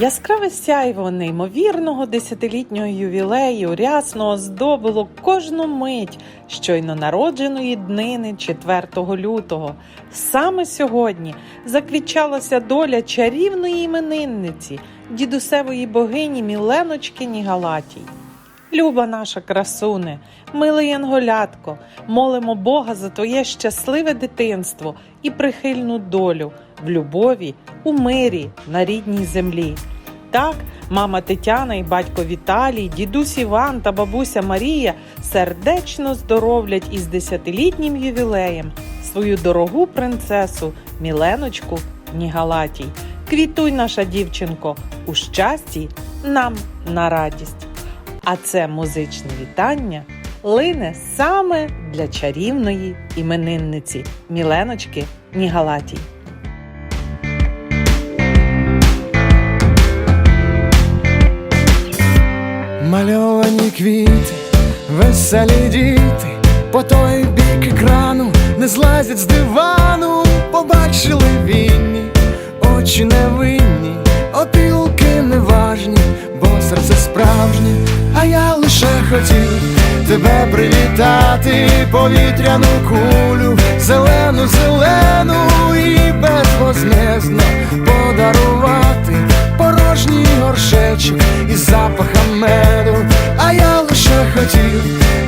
Яскраве сяйво неймовірного десятилітнього ювілею рясно оздобило кожну мить щойно народженої днини 4 лютого. Саме сьогодні заквічалася доля чарівної іменинниці, дідусевої богині Міленочки Нігалатій. Люба наша красуне, милий янголятко, молимо Бога за твоє щасливе дитинство і прихильну долю в любові, у мирі на рідній землі. Так, мама Тетяна і батько Віталій, дідусь Іван та бабуся Марія сердечно здоровлять із десятилітнім ювілеєм свою дорогу принцесу Міленочку Нігалатій. Квітуй, наша дівчинко, у щасті нам на радість. А це музичне вітання лине саме для чарівної іменинниці Міленочки Нігалатій. Квіти, веселі діти, по той бік екрану не злазять з дивану, побачили вінні, очі невинні, опілки неважні, бо серце справжнє, а я лише хотів тебе привітати, повітряну кулю,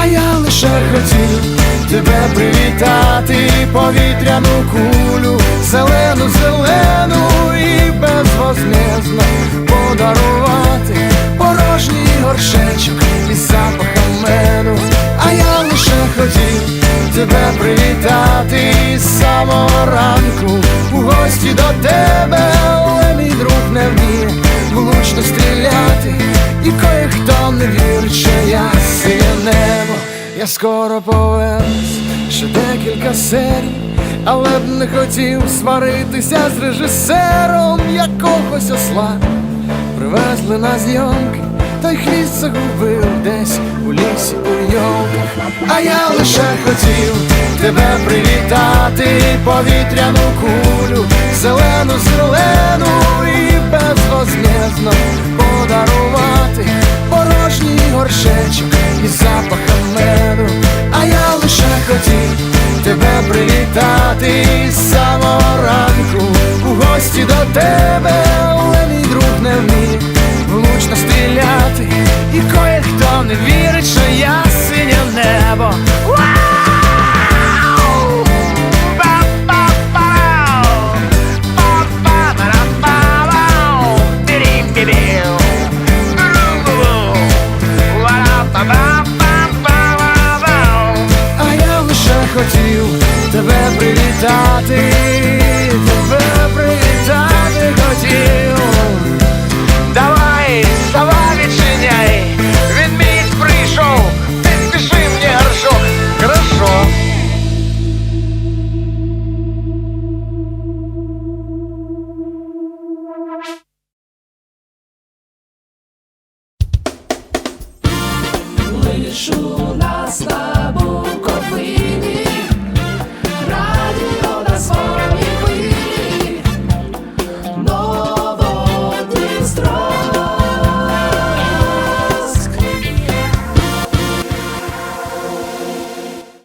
а я лише хотів тебе привітати, повітряну кулю, зелену, зелену і безвозмездно подарувати порожній горшечок із запахом меду, а я лише хотів тебе привітати з самого ранку кое-хто не вірить, що я синє небо, я скоро повернусь, ще декілька серій, але б не хотів сваритися з режисером якогось осла. Привезли на зйомки, той хвіст загубив десь у лісі у йолках. А я лише хотів тебе привітати, повітряну кулю, зелену, зелену